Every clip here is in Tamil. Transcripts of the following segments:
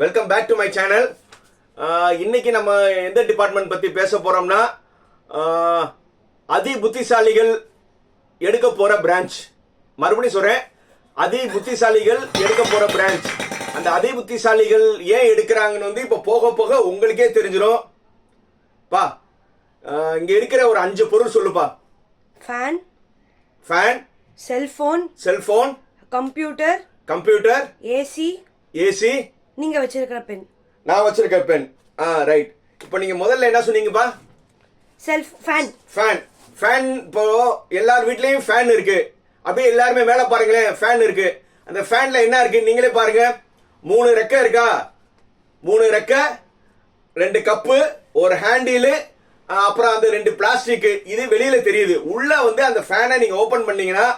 Welcome back to my channel இன்னைக்கு நம்ம எந்த டிபார்ட்மெண்ட் பற்றி பேச போகிறோம்னா அதி புத்திசாலிகள் எடுக்க போகிற பிரான்ச் மறுபடியும் சொல்கிறேன் அதி புத்திசாலிகள் எடுக்க போகிற பிரான்ச் அந்த அதி புத்திசாலிகள் ஏன் எடுக்கிறாங்கன்னு வந்து இப்போ போக போக உங்களுக்கே தெரிஞ்சிடும் பா இங்கே இருக்கிற ஒரு அஞ்சு பொருள் சொல்லுப்பா. Fan fan cellphone cellphone computer computer AC AC? நீங்க வச்சிருக்கிற பென். நான் வச்சிருக்க பென். ஆ ரைட் இப்போ நீங்கள் முதல்ல என்ன சொன்னீங்கப்பா? செல்ஃப் ஃபேன் ஃபேன் ஃபேன் இப்போ எல்லார் வீட்லயும் ஃபேன் இருக்கு. அப்படியே எல்லாருமே மேலே பாருங்களேன் ஃபேன் இருக்கு. அந்த ஃபேன்ல என்ன இருக்கு நீங்களே பாருங்க. மூணு ரெக்கை இருக்கா? மூணு ரெக்கை ரெண்டு கப்பு ஒரு ஹேண்டிலு அப்புறம் அந்த ரெண்டு பிளாஸ்டிக் இது வெளியில தெரியுது. உள்ள வந்து அந்த ஃபேனை நீங்க ஓபன் பண்ணீங்கன்னா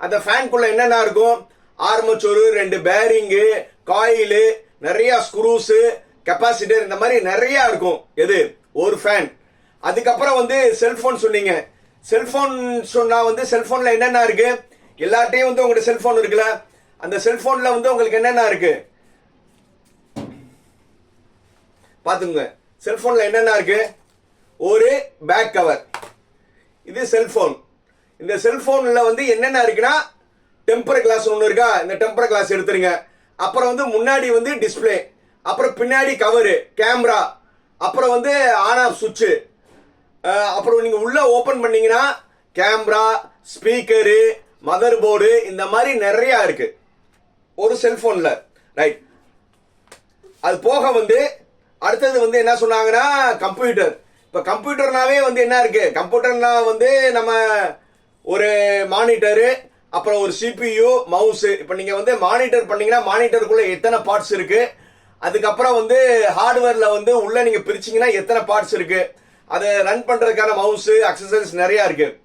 அந்த ஃபேனுக்குள்ள என்னென்ன இருக்கும்? ஆர்மச்சோரு ரெண்டு பேரிங்கு காயிலு நிறைய ஸ்க்ரூஸு கெப்பாசிட்டர் இந்த மாதிரி நிறைய இருக்கும். எது? ஒரு ஃபேன் அதுக்கப்புறம் வந்து செல்போன் சொன்னீங்க. செல்போன் சொன்னா வந்து செல்போன்ல என்னென்ன இருக்கு? எல்லார்ட்டையும் வந்து உங்கள்கிட்ட செல்போன் இருக்குல்ல? அந்த செல்போன்ல வந்து உங்களுக்கு என்னென்ன இருக்கு? பாத்துங்க செல்போன்ல என்னென்ன இருக்கு? ஒரு பேக் கவர் இது செல்போன் இந்த செல்போன்ல வந்து என்னென்ன இருக்குன்னா டெம்பர் கிளாஸ் ஒன்று இருக்கா? இந்த டெம்பர் கிளாஸ் எடுத்துருங்க. அப்புறம் வந்து முன்னாடி வந்து டிஸ்ப்ளே அப்புறம் பின்னாடி கவரு கேமரா அப்புறம் வந்து ஆன் ஆஃப் சுவிட்சு அப்புறம் நீங்கள் உள்ளே ஓப்பன் பண்ணீங்கன்னா கேமரா ஸ்பீக்கரு மதர் போர்டு இந்த மாதிரி நிறையா இருக்குது ஒரு செல்ஃபோனில் ரைட் அது போக வந்து அடுத்தது வந்து என்ன சொன்னாங்கன்னா கம்ப்யூட்டர் இப்போ கம்ப்யூட்டர்னாவே வந்து என்ன இருக்குது கம்ப்யூட்டர்னா வந்து நம்ம ஒரு மானிட்டரு அப்புறம் ஒரு சிபியு மவுஸு இப்போ நீங்கள் வந்து மானிட்டர் பண்ணீங்கன்னா மானிட்டருக்குள்ளே எத்தனை பார்ட்ஸ் இருக்குது அதுக்கப்புறம் வந்து ஹார்ட்வேரில் வந்து உள்ளே நீங்கள் பிரிச்சீங்கன்னா எத்தனை பார்ட்ஸ் இருக்குது அதை ரன் பண்ணுறதுக்கான மவுஸு அக்சசரிஸ் நிறையா இருக்குது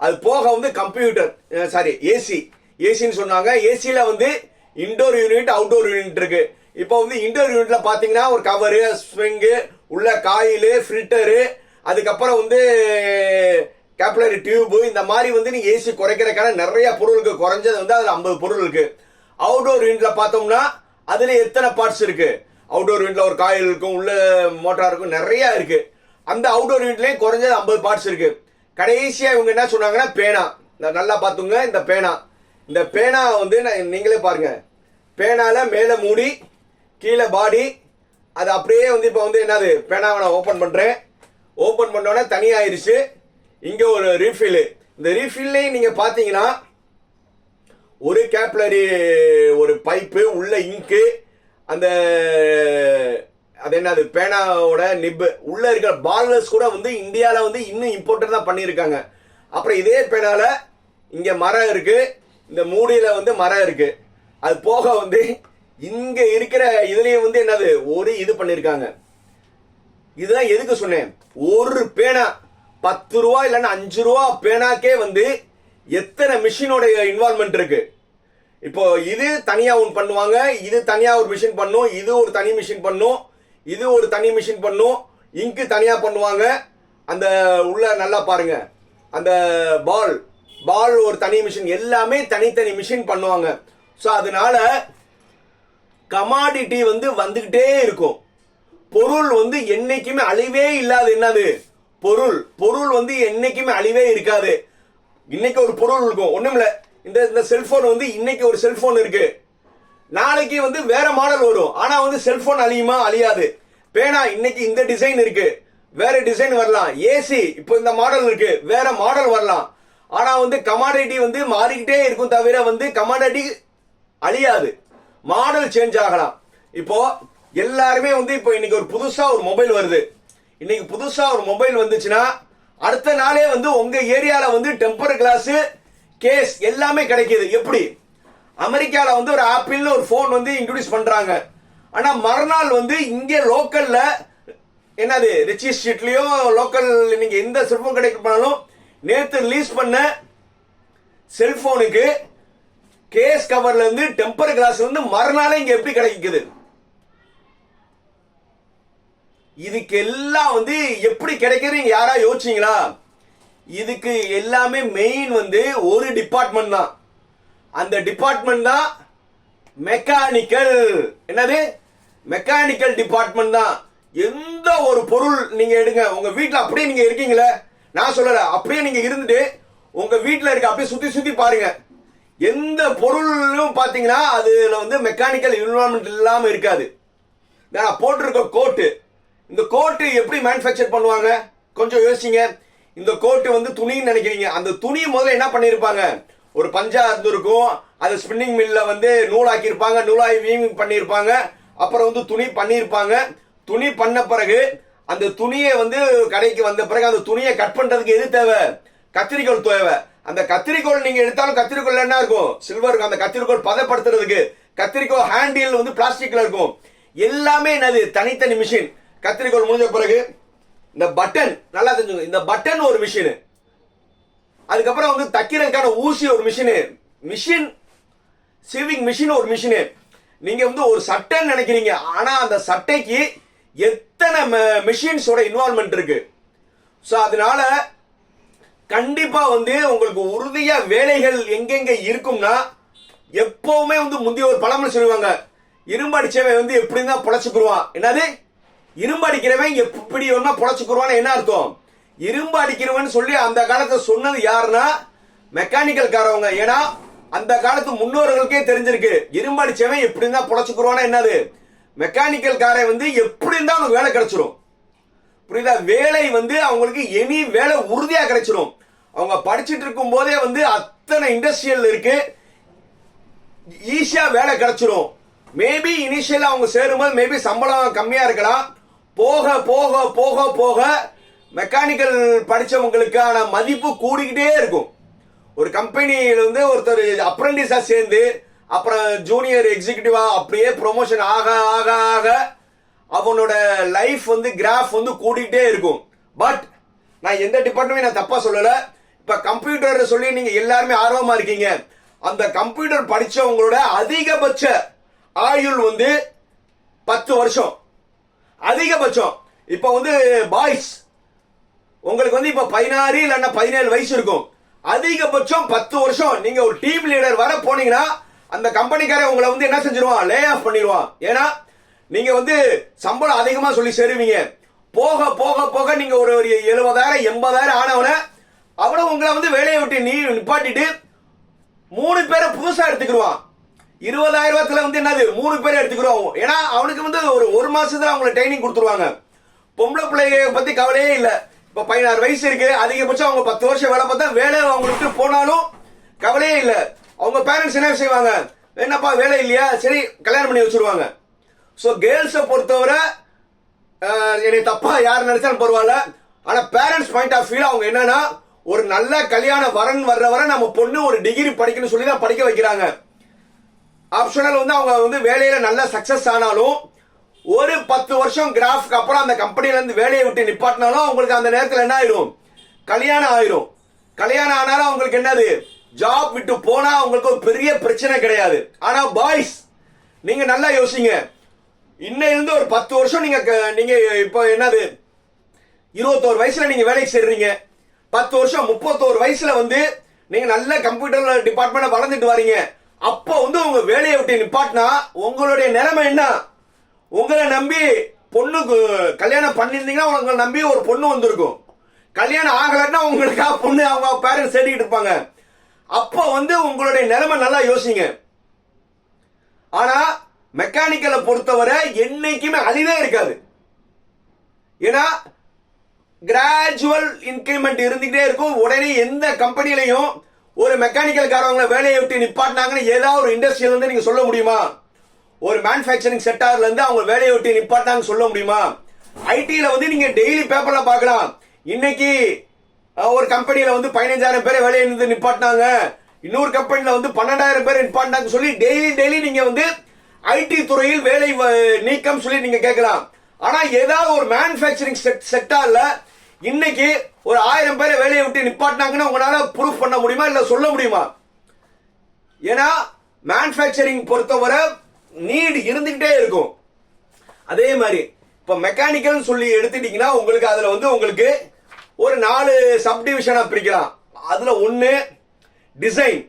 அது போக வந்து கம்ப்யூட்டர் சாரி ஏசி ஏசின்னு சொன்னாங்க. ஏசியில் வந்து இன்டோர் யூனிட் அவுட்டோர் யூனிட் இருக்குது இப்போ வந்து இன்டோர் யூனிட்ல பார்த்தீங்கன்னா ஒரு கவரு ஸ்ப்ரிங்கு உள்ள காயிலு ஃபில்டரு அதுக்கப்புறம் வந்து கேப்லரி டியூப் இந்த மாதிரி வந்து நீ ஏசி குறைக்கிறதுக்கான நிறைய பொருள் குறைஞ்சது வந்து அதுல ஐம்பது பொருள் இருக்கு. அவுட்டோர் யூனிட்ல பார்த்தோம்னா அதுல எத்தனை பார்ட்ஸ் இருக்கு? அவுட்டோர் யூனிட்ல ஒரு காயில் இருக்கும் உள்ள மோட்டார் இருக்கும் நிறைய இருக்கு. அந்த அவுட்டோர் யூனிட்லயும் குறைஞ்சது ஐம்பது பார்ட்ஸ் இருக்கு. கடைசியா இவங்க என்ன சொன்னாங்கன்னா பேனா. இந்த நல்லா பார்த்துங்க இந்த பேனா. இந்த பேனா வந்து நான் நீங்களே பாருங்க. பேனால மேலே மூடி கீழே பாடி அது அப்படியே வந்து இப்போ வந்து என்னது பேனாவை நான் ஓப்பன் பண்ணுறேன் ஓப்பன் பண்ணோன்னே தனியாயிருச்சு. இங்கே ஒரு ரீஃபில்லு இந்த ரீஃபில்லையும் நீங்கள் பார்த்தீங்கன்னா ஒரு கேப்லரி ஒரு பைப்பு உள்ள இங்கு அந்த அது என்னது பேனாவோட நிப்பு உள்ள இருக்கிற பால்னஸ் கூட வந்து இந்தியாவில் வந்து இன்னும் இம்போர்ட்டர் தான் பண்ணியிருக்காங்க. அப்புறம் இதே பேனால இங்கே மரம் இருக்கு. இந்த மூடியில் வந்து மரம் இருக்கு. அது போக வந்து இங்கே இருக்கிற இதுலேயும் வந்து என்னது ஒரு இது பண்ணியிருக்காங்க. இதெல்லாம் எதுக்கு சொன்னேன்? ஒரு பேனா. பத்து ரூபா இல்லைன்னா அஞ்சு ரூபா பேனாக்கே வந்து எத்தனை மிஷினோடைய இன்வால்மெண்ட் இருக்கு? இப்போ இது தனியா ஒன்று பண்ணுவாங்க இது தனியா ஒரு மிஷின் பண்ணும் இது ஒரு தனி மிஷின் பண்ணும் இது ஒரு தனி மிஷின் பண்ணும் இங்கு தனியா பண்ணுவாங்க. அந்த உள்ள நல்லா பாருங்க. அந்த பால் பால் ஒரு தனி மிஷின் எல்லாமே தனித்தனி மிஷின் பண்ணுவாங்க. ஸோ அதனால கமாடிட்டி வந்து வந்துகிட்டே இருக்கும். பொருள் வந்து என்னைக்குமே அழிவே இல்லாது என்னது? பொருள் பொருள் வந்து என்னைக்குமே அழிவே இருக்காது. இன்னைக்கு ஒரு பொருள் இருக்கும். ஒண்ணுமில்ல இந்த இந்த செல்போன் வந்து இன்னைக்கு ஒரு செல்போன் இருக்கு. நாளைக்கு வந்து வேற மாடல் வரும். ஆனா வந்து செல்போன் அழியுமா? அழியாது. பேனா இன்னைக்கு இந்த டிசைன் இருக்கு. வேற டிசைன் வரலாம். ஏசி இப்போ இந்த மாடல் இருக்கு. வேற மாடல் வரலாம். ஆனா வந்து கமாடிட்டி வந்து மாறிக்கிட்டே இருக்கும் தவிர வந்து கமாடிட்டி அழியாது. மாடல் சேஞ்ச் ஆகலாம். இப்போ எல்லாருமே வந்து இப்போ இன்னைக்கு ஒரு புதுசா ஒரு மொபைல் வருது. இன்னைக்கு புதுசா ஒரு மொபைல் வந்துச்சுன்னா அடுத்த நாளே வந்து உங்க ஏரியால வந்து டெம்பர் கிளாஸ் கேஸ் எல்லாமே கிடைக்கிது. எப்படி? அமெரிக்கால வந்து ஒரு ஆப்பிள்னு ஒரு ஃபோன் வந்து இன்ட்ரடியூஸ் பண்றாங்க. ஆனா மறுநாள் வந்து இங்கே லோக்கல்ல என்னது ரிச்சி ஸ்ட்ரீட்லயோ லோக்கல் நீங்க எந்த செல்போன் கடைக்கு போனாலும் நேத்து ரிலீஸ் பண்ண செல்போனுக்கு கேஸ் கவர்ல இருந்து டெம்பர் கிளாஸ் வந்து மறுநாளே இங்க எப்படி கிடைக்குது? இதுக்கு எல்லாம் வந்து எப்படி கிடைக்கிறீங்க யாரா யோசிச்சீங்களா? இதுக்கு எல்லாமே மெயின் வந்து ஒரு டிபார்ட்மெண்ட் தான். அந்த டிபார்ட்மெண்ட் தான் மெக்கானிக்கல் என்னது? மெக்கானிக்கல் டிபார்ட்மெண்ட் தான். எந்த ஒரு பொருள் நீங்க எடுங்க. உங்க வீட்டில் அப்படியே நீங்க இருக்கீங்களே. நான் சொல்லல. அப்படியே நீங்க இருந்துட்டு உங்க வீட்டில் இருக்க அப்படியே சுத்தி சுத்தி பாருங்க. எந்த பொருளும் பார்த்தீங்கன்னா அதுல வந்து மெக்கானிக்கல் இன்வால்மெண்ட் இல்லாமல் இருக்காது. நான் போட்டிருக்க கோட்டு இந்த கோட்டு எப்படி மேனுஃபேக்சர் பண்ணுவாங்க? கொஞ்சம் யோசிங்க. இந்த கோட்டு வந்து துணின்னு நினைக்கிறீங்க. அந்த துணி முதல்ல என்ன பண்ணியிருப்பாங்க ஒரு பஞ்சா இருந்திருக்கும். அது ஸ்பின்னிங் மில்ல வந்து நூலாக்கியிருப்பாங்க நூலாகி வீவிங் பண்ணியிருப்பாங்க. அப்புறம் வந்து துணி பண்ணியிருப்பாங்க. துணி பண்ண பிறகு அந்த துணியை வந்து கடைக்கு வந்த பிறகு அந்த துணியை கட் பண்ணுறதுக்கு எது தேவை? கத்திரிக்கோல் தேவை. அந்த கத்திரிக்கோல் நீங்கள் எடுத்தாலும் கத்திரிக்கோள் என்ன இருக்கும்? சில்வர் அந்த கத்திரிக்கோல் பதப்படுத்துறதுக்கு கத்திரிக்கோல் ஹேண்டில் வந்து பிளாஸ்டிக்கில் இருக்கும். எல்லாமே என்னது? தனித்தனி மிஷின் கத்திரிக்கோல் முடிஞ்ச பிறகு இந்த பட்டன் நல்லா தெரிஞ்சுக்கணும் இந்த பட்டன் ஒரு மிஷினு அதுக்கப்புறம் வந்து தைக்கிறதுக்கான ஊசி ஒரு மிஷினு மிஷின் சிவிங் மிஷின் ஒரு மிஷினு நீங்க வந்து ஒரு சட்டைன்னு நினைக்கிறீங்க ஆனா அந்த சட்டைக்கு எத்தனை மிஷின்ஸோட இன்வால்மெண்ட் இருக்கு. ஸோ அதனால கண்டிப்பா வந்து உங்களுக்கு உறுதியா வேலைகள் எங்கெங்க இருக்கும்னா எப்பவுமே வந்து முந்தைய ஒரு பழமொழி சொல்லுவாங்க இரும்பு அடிச்சவன் வந்து எப்படி தான் பொழைச்சுக்குருவான் என்னது? இரும்பு அடிக்கிறவன் எப்படி ஒன்னா பொழைச்சுக்குருவான்னு என்ன அர்த்தம்? இரும்பு அடிக்கிறவன் சொல்லி அந்த காலத்தை சொன்னது யாருன்னா? மெக்கானிக்கல் காரவங்க. ஏன்னா அந்த காலத்து முன்னோர்களுக்கே தெரிஞ்சிருக்கு. இரும்பு அடிச்சவன் எப்படி இருந்தா பொழைச்சுக்குருவானா என்னது? மெக்கானிக்கல் காரை வந்து எப்படி இருந்தா அவனுக்கு வேலை கிடைச்சிரும். புரியுதா? வேலை வந்து அவங்களுக்கு எனி வேலை உறுதியா கிடைச்சிரும். அவங்க படிச்சுட்டு இருக்கும் போதே வந்து அத்தனை இண்டஸ்ட்ரியல் இருக்கு. ஈஸியா வேலை கிடைச்சிரும். மேபி இனிஷியல் அவங்க சேரும்போது மேபி சம்பளம் கம்மியா இருக்கலாம். போக போக போக போக மெக்கானிக்கல் படித்தவங்களுக்கான மதிப்பு கூடிக்கிட்டே இருக்கும். ஒரு கம்பெனியில் வந்து ஒருத்தர் அப்ரண்டிஸாக சேர்ந்து அப்புறம் ஜூனியர் எக்ஸிகியூட்டிவா அப்படியே ப்ரொமோஷன் ஆக ஆக ஆக அவனோட லைஃப் வந்து கிராஃப் வந்து கூடிக்கிட்டே இருக்கும். பட் நான் எந்த டிபார்ட்மெண்ட் நான் தப்பாக சொல்லலை. இப்போ கம்ப்யூட்டர் சொல்லி நீங்கள் எல்லாருமே ஆர்வமாக இருக்கீங்க. அந்த கம்ப்யூட்டர் படித்தவங்களோட அதிகபட்ச ஆயுள் வந்து பத்து வருஷம். அதிகபட்சம். இப்ப வந்து பாய்ஸ் உங்களுக்கு வந்து இப்ப பதினாறு இல்லைன்னா பதினேழு வயசு இருக்கும். அதிகபட்சம் பத்து வருஷம். நீங்க ஒரு டீம் லீடர் வர போனீங்கன்னா அந்த கம்பெனிக்காரன் உங்களை வந்து என்ன செஞ்சிருவான்? லே ஆஃப் பண்ணிடுவான் ஏன்னா நீங்க வந்து சம்பளம் அதிகமா சொல்லி சேருவீங்க. போக போக போக நீங்க ஒரு ஒரு எழுபதாயிரம் எண்பதாயிரம் ஆனவன அவனை உங்களை வந்து வேலையை விட்டு நீ நிப்பாட்டிட்டு மூணு பேரை புதுசா எடுத்துக்கிடுவான். இருபதாயிரம் ரூபாய்த்துல வந்து என்னது? மூணு பேர் எடுத்துக்கிறோம் ஏன்னா அவனுக்கு வந்து ஒரு ஒரு மாசத்துல அவங்களை ட்ரைனிங் கொடுத்துருவாங்க. பொம்பளை பிள்ளைய பத்தி கவலையே இல்ல. இப்ப பதினாறு வயசு இருக்கு. அதிகபட்சம் அவங்க பத்து வருஷம் வேலை பார்த்தா வேலை அவங்களுக்கு போனாலும் கவலையே இல்ல. அவங்க பேரண்ட்ஸ் என்ன செய்வாங்க? என்னப்பா வேலை இல்லையா? சரி கல்யாணம் பண்ணி வச்சிருவாங்க. ஸோ கேர்ள்ஸை பொறுத்தவரை என்னை தப்பா யார் நினைச்சாலும் பரவாயில்ல. ஆனா பேரண்ட்ஸ் பாயிண்ட் ஆஃப் வியூல அவங்க என்னன்னா ஒரு நல்ல கல்யாண வரன் வர்ற வரை நம்ம பொண்ணு ஒரு டிகிரி படிக்கணும்னு சொல்லி தான் படிக்க வைக்கிறாங்க. ஆப்ஷனல் வந்து அவங்க வந்து வேலையில நல்லா சக்சஸ் ஆனாலும் ஒரு பத்து வருஷம் கிராஃப்க்கு அப்புறம் அந்த கம்பெனியிலேருந்து வேலையை விட்டு நிப்பாட்டினாலும் அவங்களுக்கு அந்த நேரத்தில் என்ன ஆயிரும்? கல்யாணம் ஆயிரும். கல்யாணம் ஆனாலும் அவங்களுக்கு என்னது? ஜாப் விட்டு போனா அவங்களுக்கு ஒரு பெரிய பிரச்சனை கிடையாது. ஆனா பாய்ஸ் நீங்க நல்லா யோசிங்க. இன்னையில இருந்து ஒரு பத்து வருஷம் நீங்க க- நீங்க இப்போ என்னது? இருபத்தோரு வயசுல நீங்க வேலைக்கு சேர்றீங்க. பத்து வருஷம் முப்பத்தோரு வயசுல வந்து நீங்க நல்ல கம்ப்யூட்டர் டிபார்ட்மெண்ட் வளர்ந்துட்டு வரீங்க. அப்போ வந்து உங்க வேலையை விட்டு நிப்பாட்டினா உங்களுடைய நிலைமை என்ன? உங்களை நம்பி பொண்ணுக்கு கல்யாணம் பண்ணியிருந்தீங்கன்னா உங்களை நம்பி ஒரு பொண்ணு வந்திருக்கும். கல்யாணம் ஆகலைன்னா உங்களுக்காக பொண்ணு அவங்க பேரண்ட்ஸ் தேடிக்கிட்டு இருப்பாங்க. அப்போ வந்து உங்களுடைய நிலைமை நல்லா யோசிங்க. ஆனா மெக்கானிக்கலை பொறுத்தவரை என்னைக்குமே அழிவே இருக்காது. ஏன்னா கிராஜுவல் இன்க்ரிமெண்ட் இருந்துகிட்டே இருக்கும். உடனே எந்த கம்பெனிலையும் ஒரு மெக்கானிக்கல் காரவங்களை வேலையை விட்டு நிப்பாட்டினாங்கன்னு ஏதாவது ஒரு இண்டஸ்ட்ரியில இருந்து நீங்க சொல்ல முடியுமா? ஒரு மேனுஃபேக்சரிங் செக்டார்ல இருந்து அவங்க வேலையை விட்டு நிப்பாட்டாங்கன்னு சொல்ல முடியுமா? ஐடியில வந்து நீங்க டெய்லி பேப்பர்ல பார்க்கலாம். இன்னைக்கு ஒரு கம்பெனியில வந்து பதினஞ்சாயிரம் பேர் வேலையை இருந்து நிப்பாட்டினாங்க. இன்னொரு கம்பெனில வந்து பன்னெண்டாயிரம் பேர் நிப்பாட்டினாங்க சொல்லி டெய்லி டெய்லி நீங்க வந்து ஐடி துறையில் வேலை வ- நீக்கம் சொல்லி நீங்க கேட்கலாம். ஆனா ஏதாவது ஒரு மேனுஃபேக்சரிங் செக்டார்ல இன்னைக்கு ஒரு ஆயிரம் பேரை வேலையை விட்டு நிப்பாட்டினாங்கன்னா உங்களால ப்ரூஃப் பண்ண முடியுமா இல்ல சொல்ல முடியுமா? ஏன்னா மேனுஃபேக்சரிங் பொறுத்தவரை நீடு இருந்துகிட்டே இருக்கும். அதே மாதிரி இப்ப மெக்கானிக்கல் சொல்லி எடுத்துட்டீங்கன்னா உங்களுக்கு அதுல வந்து உங்களுக்கு ஒரு நாலு சப்டிவிஷனா பிரிக்கலாம். அதுல ஒன்னு டிசைன்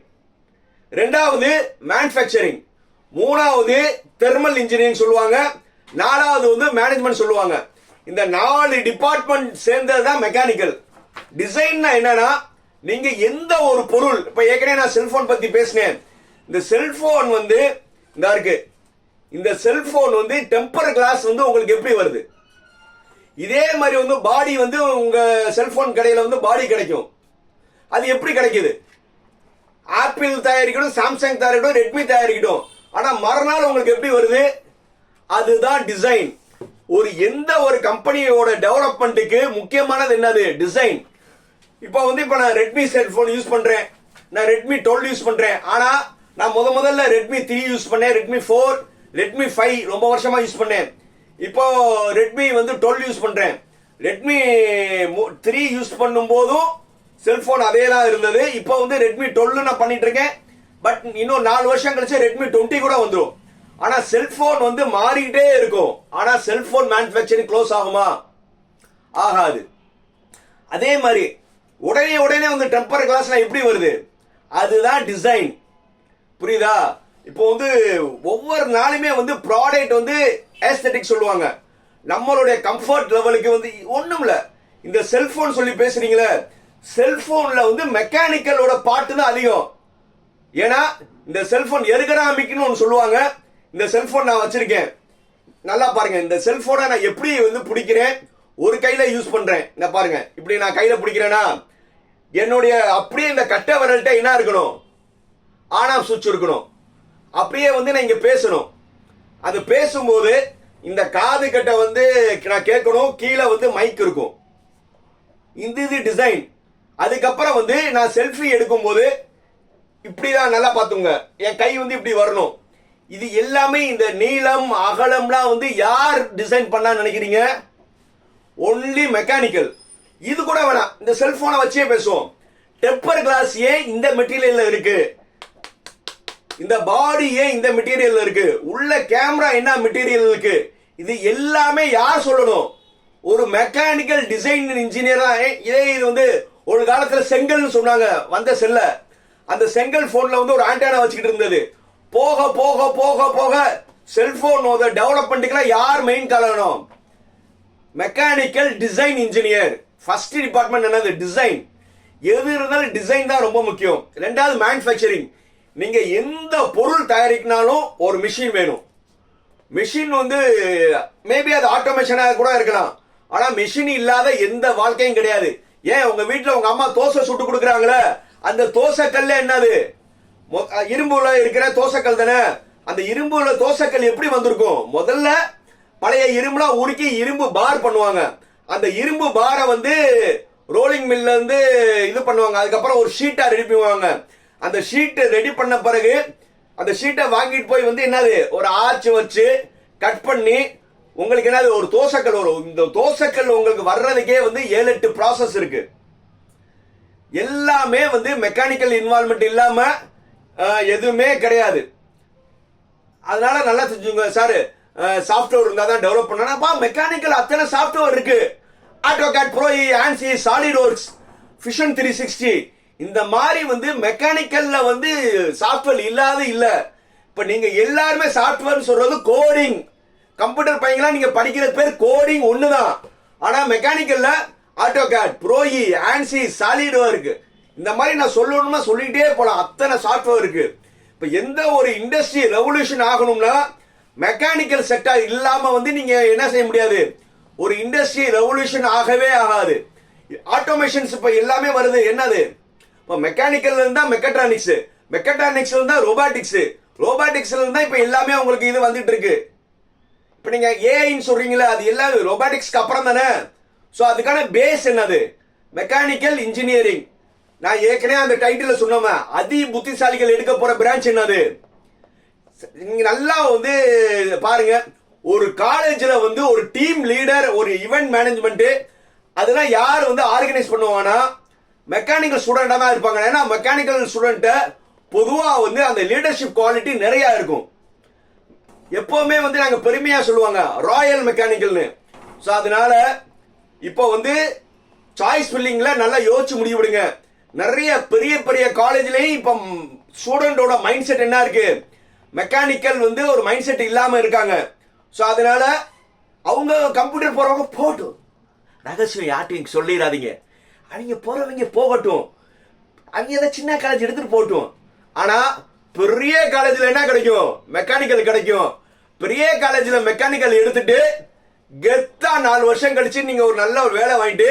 ரெண்டாவது மேனுஃபேக்சரிங் மூணாவது தெர்மல் இன்ஜினியரிங் சொல்லுவாங்க நாலாவது வந்து மேனேஜ்மெண்ட் சொல்லுவாங்க. இந்த நாலு டிபார்ட்மெண்ட் சேர்ந்தது தான் மெக்கானிக்கல் டிசைன்னா என்னன்னா நீங்க எந்த ஒரு பொருள் இப்ப ஏற்கனவே நான் செல்போன் பத்தி பேசினேன். இந்த செல்போன் வந்து இந்த இருக்கு. இந்த செல்போன் வந்து டெம்பர் கிளாஸ் வந்து உங்களுக்கு எப்படி வருது? இதே மாதிரி வந்து பாடி வந்து உங்க செல்போன் கடையில வந்து பாடி கிடைக்கும். அது எப்படி கிடைக்குது? ஆப்பிள் தயாரிக்கணும் சாம்சங் தயாரிக்கணும் ரெட்மி தயாரிக்கணும் ஆனா மறுநாள் உங்களுக்கு எப்படி வருது? அதுதான் டிசைன் ஒரு எந்த ஒரு கம்பெனியோட டெவலப்மெண்ட்டுக்கு முக்கியமானது என்னது? டிசைன் இப்போ வந்து இப்போ நான் ரெட்மி செல்போன் யூஸ் பண்றேன். நான் ரெட்மி டுவெல் யூஸ் பண்றேன். ஆனா நான் முத முதல்ல ரெட்மி த்ரீ யூஸ் பண்ணேன். ரெட்மி ஃபோர் ரெட்மி ஃபைவ் ரொம்ப வருஷமா யூஸ் பண்ணேன். இப்போ ரெட்மி வந்து டுவெல் யூஸ் பண்றேன். ரெட்மி த்ரீ யூஸ் பண்ணும் போதும் செல்போன் அதே தான் இருந்தது. இப்போ வந்து ரெட்மி டுவெல் நான் பண்ணிட்டு இருக்கேன். பட் இன்னும் நாலு வருஷம் கழிச்சு ரெட்மி டுவெண்ட்டி கூட வந்துடும் ஆனா செல்போன் வந்து மாறிக்கிட்டே இருக்கும். ஆனா செல்போன் மேனுஃபேக்சரிங் க்ளோஸ் ஆகுமா? ஆகாது. அதே மாதிரி உடனே உடனே வந்து டெம்பர் கிளாஸ்ல எப்படி வருது? அதுதான் டிசைன் புரியுதா? இப்போ வந்து ஒவ்வொரு நாளுமே வந்து ப்ராடக்ட் வந்து ஏஸ்தட்டிக் சொல்லுவாங்க. நம்மளுடைய கம்ஃபர்ட் லெவலுக்கு வந்து ஒண்ணும் இல்ல இந்த செல்போன் சொல்லி பேசுறீங்களே செல்போன்ல வந்து மெக்கானிக்கலோட பாட்டு தான் அதிகம். ஏன்னா இந்த செல்போன் எர்கனாமிக்னு ஒன்று சொல்லுவாங்க. இந்த செல்போன் நான் வச்சிருக்கேன். நல்லா பாருங்க இந்த செல்போனை நான் எப்படி வந்து பிடிக்கிறேன் ஒரு கையில யூஸ் பண்றேன். இந்த பாருங்க இப்படி நான் கையில பிடிக்கிறேன்னா என்னுடைய அப்படியே இந்த கட்டை விரல்கிட்ட என்ன இருக்கணும். ஆன் ஆஃப் சுவிட்ச் இருக்கணும். அப்படியே வந்து நான் இங்க பேசணும். அது பேசும்போது இந்த காது கட்டை வந்து நான் கேட்கணும் கீழே வந்து மைக் இருக்கும். இந்த இது டிசைன் அதுக்கப்புறம் வந்து நான் செல்ஃபி எடுக்கும்போது இப்படி தான் நல்லா பார்த்துங்க என் கை வந்து இப்படி வரணும். இது எல்லாமே இந்த நீளம் அகலம்லாம் வந்து யார் டிசைன் பண்ணான்னு நினைக்கிறீங்க? ஒன்லி மெக்கானிக்கல் இது கூட வேணாம். இந்த செல்போனை வச்சே பேசுவோம். டெப்பர் கிளாஸ் ஏன் இந்த மெட்டீரியல்ல இருக்கு? இந்த பாடி ஏன் இந்த மெட்டீரியல்ல இருக்கு? உள்ள கேமரா என்ன மெட்டீரியல் இருக்கு? இது எல்லாமே யார் சொல்லணும்? ஒரு மெக்கானிக்கல் டிசைன் இன்ஜினியரா இதே இது வந்து ஒரு காலத்துல செங்கல்னு சொன்னாங்க வந்த செல்ல. அந்த செங்கல் போன்ல வந்து ஒரு ஆண்டானா வச்சுக்கிட்டு இருந்தது. போக போக போக போக செல்போன் டெவலப்மெண்ட்டுக்கெல்லாம் யார் மெயின் காரணம்? Mechanical design engineer first department என்னது? டிசைன் எது இருந்தாலும் டிசைன் தான் ரொம்ப முக்கியம். ரெண்டாவது மேனுஃபேக்சரிங் நீங்க எந்த பொருள் தயாரிக்கினாலும் ஒரு மிஷின் வேணும். மிஷின் வந்து மேபி அது ஆட்டோமேஷனாக கூட இருக்கலாம். ஆனால் மிஷின் இல்லாத எந்த வாழ்க்கையும் கிடையாது. ஏன்? உங்க வீட்டில் உங்க அம்மா தோசை சுட்டு கொடுக்குறாங்களே? அந்த தோசை கல்ல என்னது? இரும்புல இருக்கிற தோசைக்கல் தானே? அந்த இரும்புல தோசைக்கல் எப்படி வந்திருக்கும்? முதல்ல பழைய இரும்புலாம் உருக்கி இரும்பு பார் பண்ணுவாங்க. அந்த இரும்பு பாரை வந்து ரோலிங் மில்ல இருந்து இது பண்ணுவாங்க. அதுக்கப்புறம் ஒரு ஷீட்டா ரெடி பண்ணுவாங்க. அந்த ஷீட்டை ரெடி பண்ண பிறகு அந்த ஷீட்டை வாங்கிட்டு போய் வந்து என்னது? ஒரு ஆச்சு வச்சு கட் பண்ணி உங்களுக்கு என்னது? ஒரு தோசைக்கல் வரும். இந்த தோசைக்கல் உங்களுக்கு வர்றதுக்கே வந்து ஏழு எட்டு ப்ராசஸ் இருக்கு. எல்லாமே வந்து மெக்கானிக்கல் இன்வால்மெண்ட் இல்லாமல் எதுவுமே கிடையாது. அதனால நல்லா தெரிஞ்சுங்க சார். சாஃப்ட்வேர் இருந்தால் தான் டெவலப் பண்ணப்பா மெக்கானிக்கல் அத்தனை சாஃப்ட்வேர் இருக்கு. AutoCAD pro Ansys SolidWorks fusion three sixty இந்த மாதிரி வந்து மெக்கானிக்கல்ல வந்து சாஃப்ட்வேர் இல்லாத இல்லை. இப்போ நீங்க எல்லாருமே சாஃப்ட்வேர் சொல்றது கோடிங் கம்ப்யூட்டர் பையங்களா நீங்க படிக்கிற பேர் கோடிங் ஒன்று தான் ஆனால் மெக்கானிக்கல்ல AutoCAD Pro E ANSYS Solid Work இந்த மாதிரி நான் சொல்லணும்னா சொல்லிட்டே போகலாம் அத்தனை சாஃப்ட்வேர் இருக்கு. இப்போ எந்த ஒரு இண்டஸ்ட்ரி ரெவல்யூஷன் ஆகணும்னா மெக்கானிக்கல் செக்டர் இல்லாம வந்து நீங்க என்ன செய்ய முடியாது? ஒரு இண்டஸ்ட்ரி ரெவல்யூஷன் ஆகவே ஆகாது. ஆட்டோமேஷன்ஸ் இப்போ எல்லாமே வருது. என்னது? இப்போ மெக்கானிக்கல் இருந்தா மெக்கட்ரானிக்ஸ் மெக்கட்ரானிக்ஸ்ல இருந்தா ரோபாட்டிக்ஸ் ரோபாட்டிக்ஸ்ல இருந்தா இப்போ எல்லாமே உங்களுக்கு இது வந்துட்டு இருக்கு. இப்போ நீங்க ஏஐன்னு சொல்றீங்களா அது எல்லாம் ரோபாட்டிக்ஸ்க்கு அப்புறம் தானே ஸோ அதுக்கான பேஸ் என்னது? மெக்கானிக்கல் இன்ஜினியரிங் நான் ஏற்கனவே அந்த டைட்டில் சொன்னோமே? அதி புத்திசாலிகள் எடுக்க போற பிரான்ச் என்னது? நீங்க நல்லா வந்து பாருங்க. ஒரு காலேஜில் வந்து ஒரு டீம் லீடர் ஒரு இவெண்ட் மேனேஜ்மெண்ட் அதெல்லாம் யார் வந்து ஆர்கனைஸ் பண்ணுவாங்கன்னா மெக்கானிக்கல் ஸ்டூடெண்டாக தான் இருப்பாங்க. ஏன்னா மெக்கானிக்கல் ஸ்டூடெண்ட்டை பொதுவாக வந்து அந்த லீடர்ஷிப் குவாலிட்டி நிறையா இருக்கும். எப்போவுமே வந்து நாங்கள் பெருமையாக சொல்லுவாங்க ராயல் மெக்கானிக்கல்னு ஸோ அதனால இப்போ வந்து சாய்ஸ் ஃபில்லிங்கில் நல்லா யோசிச்சு முடிவுடுங்க நிறைய பெரிய பெரிய காலேஜ்லேயும் இப்போ ஸ்டூடெண்டோட மைண்ட் செட் என்ன இருக்கு? மெக்கானிக்கல் வந்து ஒரு மைண்ட் செட் இல்லாமல் இருக்காங்க. ஸோ அதனால அவங்க கம்ப்யூட்டர் போகிறவங்க போகட்டும் ரகசியம் யார்ட்டையும் சொல்லிடாதீங்க. அவங்க போகிறவங்க போகட்டும். அவங்க ஏதாவது சின்ன காலேஜ் எடுத்துட்டு போகட்டும். ஆனால் பெரிய காலேஜில் என்ன கிடைக்கும்? மெக்கானிக்கல் கிடைக்கும். பெரிய காலேஜில் மெக்கானிக்கல் எடுத்துட்டு கெத்தா நாலு வருஷம் கழிச்சு நீங்கள் ஒரு நல்ல ஒரு வேலை வாங்கிட்டு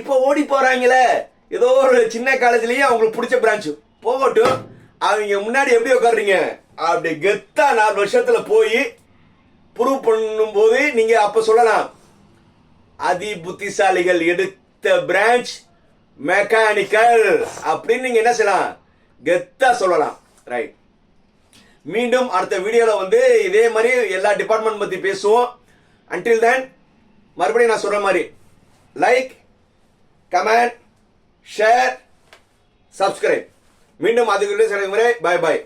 இப்போ ஓடி போகிறாங்களே ஏதோ ஒரு சின்ன காலேஜ்லயே அவங்களுக்கு பிடிச்ச பிரான்ச்சு போகட்டும். அவங்க முன்னாடி எப்படி உட்காருறீங்க? அப்படி கெத்தா நாலு வருஷத்துல போய் ப்ரூவ் பண்ணும்போது நீங்க அப்ப சொல்லலாம். அதி புத்திசாலிகள் எடுத்த பிரான்ச் மெக்கானிக்கல் அப்படின்னு நீங்க என்ன செய்யலாம்? கெத்தா சொல்லலாம். ரைட் மீண்டும் அடுத்த வீடியோல வந்து இதே மாதிரி எல்லா டிபார்ட்மெண்ட் பத்தி பேசுவோம். அன்டில் தென் மறுபடியும் நான் சொல்ற மாதிரி லைக் கமெண்ட் ஷேர் சப்ஸ்கிரைப் மீண்டும் அதுக்குள்ளே சில முறை. பாய் பாய்